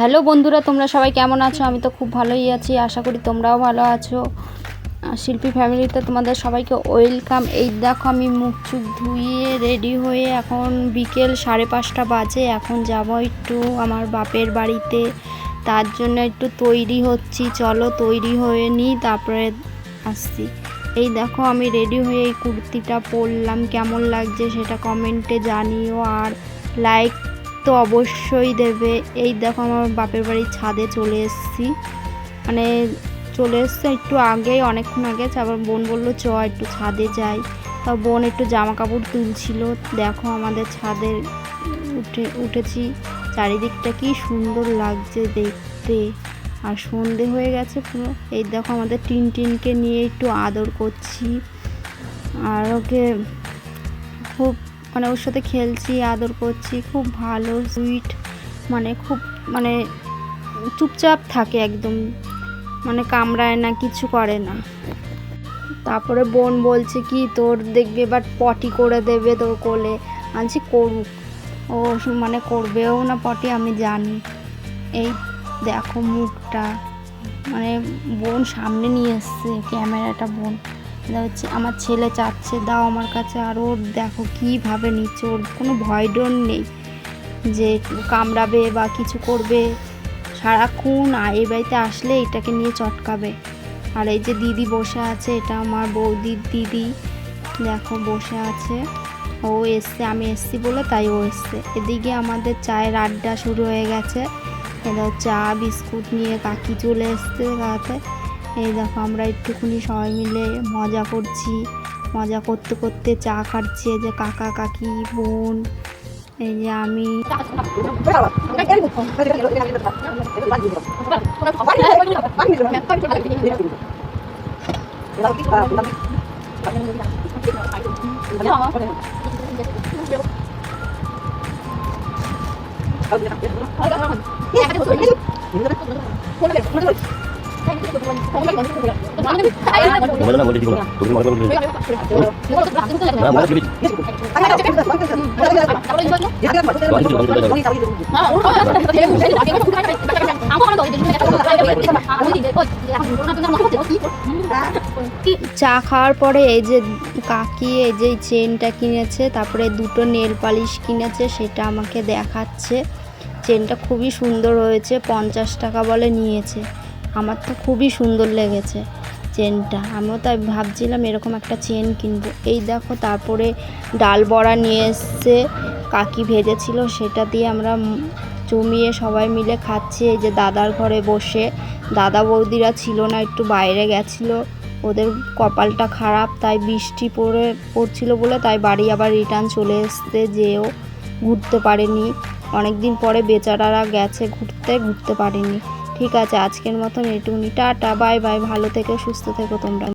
Hello বন্ধুরা, তোমরা সবাই কেমন আছো? আমি তো খুব ভালোই আছি, আশা করি তোমরাও ভালো আছো। শিল্পী ফ্যামিলিতে তোমাদের সবাইকে ওয়েলকাম। এই দেখো, আমি মুখ চুখ ধুয়ে রেডি হয়ে এখন বিকেল সাড়ে পাঁচটা বাজে। এখন যাব একটু আমার বাপের বাড়িতে। তার জন্য একটু তৈরি হচ্ছি। চলো তৈরি হয়ে নিই, তারপরে আসছি। এই দেখো, আমি রেডি হয়ে এই কুর্তিটা পরলাম। কেমন লাগছে সেটা কমেন্টে জানিও। আর লাইক তো অবশ্যই দেবে। এই দেখো আমার বাপের বাড়ির ছাদে চলে এসেছি। মানে চলে এসছে একটু আগেই, অনেকক্ষণ আগে। আবার বোন বলল, চ, একটু ছাদে যাই। তা বোন একটু জামা কাপড় তুলছিল। দেখো আমাদের ছাদে উঠে, উঠেছি। চারিদিকটা কি সুন্দর লাগছে দেখতে। আর সন্ধে হয়ে গেছে পুরো। এই দেখো আমাদের টিন টিনকে নিয়ে একটু আদর করছি। আর ওকে খুব মানে ওর সাথে খেলছি, আদর করছি, খুব ভালো সুইট মানে খুব মানে চুপচাপ থাকে একদম মানে কামড়ায় না, কিছু করে না। তারপরে বোন বলছে কি, তোর দেখবে এবার পটি করে দেবে তোর কোলে। আনছি করুক। ও মানে করবেও না পটি আমি জানি। এই দেখো মুখটা মানে বোন সামনে নিয়ে এসছে, ক্যামেরাটা বোন। হচ্ছে আমার ছেলে চাচ্ছে, দাও আমার কাছে, আর ওর দেখো কীভাবে নিচ্ছে, ওর কোনো ভয় ডর নেই যে কামড়াবে বা কিছু করবে। সারাক্ষণ এই বাড়িতে আসলে এটাকে নিয়ে চটকাবে। আর এই যে দিদি বসে আছে, এটা আমার বৌদির দিদি, দেখো বসে আছে। ও এসছে, আমি এসছি বলে তাই ও এসছে। এদিকে আমাদের চায়ের আড্ডা শুরু হয়ে গেছে। এটা চা, বিস্কুট নিয়ে কাকি চলে এসছে গাতে এই দেখো, আমরা একটুখানি সবাই মিলে মজা করছি। মজা করতে করতে চা খাচ্ছি যে কাকা, কাকি, বোন, এই যে আমি। চা খাওয়ার পরে এই যে কাকি, এই যে চেনটা কিনেছে, তারপরে দুটো নেল পালিশ কিনেছে, সেটা আমাকে দেখাচ্ছে। চেনটা খুবই সুন্দর হয়েছে, পঞ্চাশ টাকা বলে নিয়েছে। আমার তো খুবই সুন্দর লেগেছে চেনটা। আমিও তাই ভাবছিলাম এরকম একটা চেন কিনবো। এই দেখো, তারপরে ডাল বড়া নিয়ে এসছে, কাকি ভেজেছিল, সেটা দিয়ে আমরা জমিয়ে সবাই মিলে খাচ্ছি। এই যে দাদার ঘরে বসে, দাদা বৌদিরা ছিল না, একটু বাইরে গেছিল। ওদের কপালটা খারাপ, তাই বৃষ্টি পড়ে, পড়ছিল বলে তাই বাড়ি আবার রিটার্ন চলে আসতে যেও ঘুরতে পারেনি। অনেক দিন পরে বেচারারা গেছে ঘুরতে ঘুরতে পারেনি। ঠিক আছে আজকের মতন এটুকুনি। টাটা বাই বাই ভালো থেকো সুস্থ থেকো তোমরা।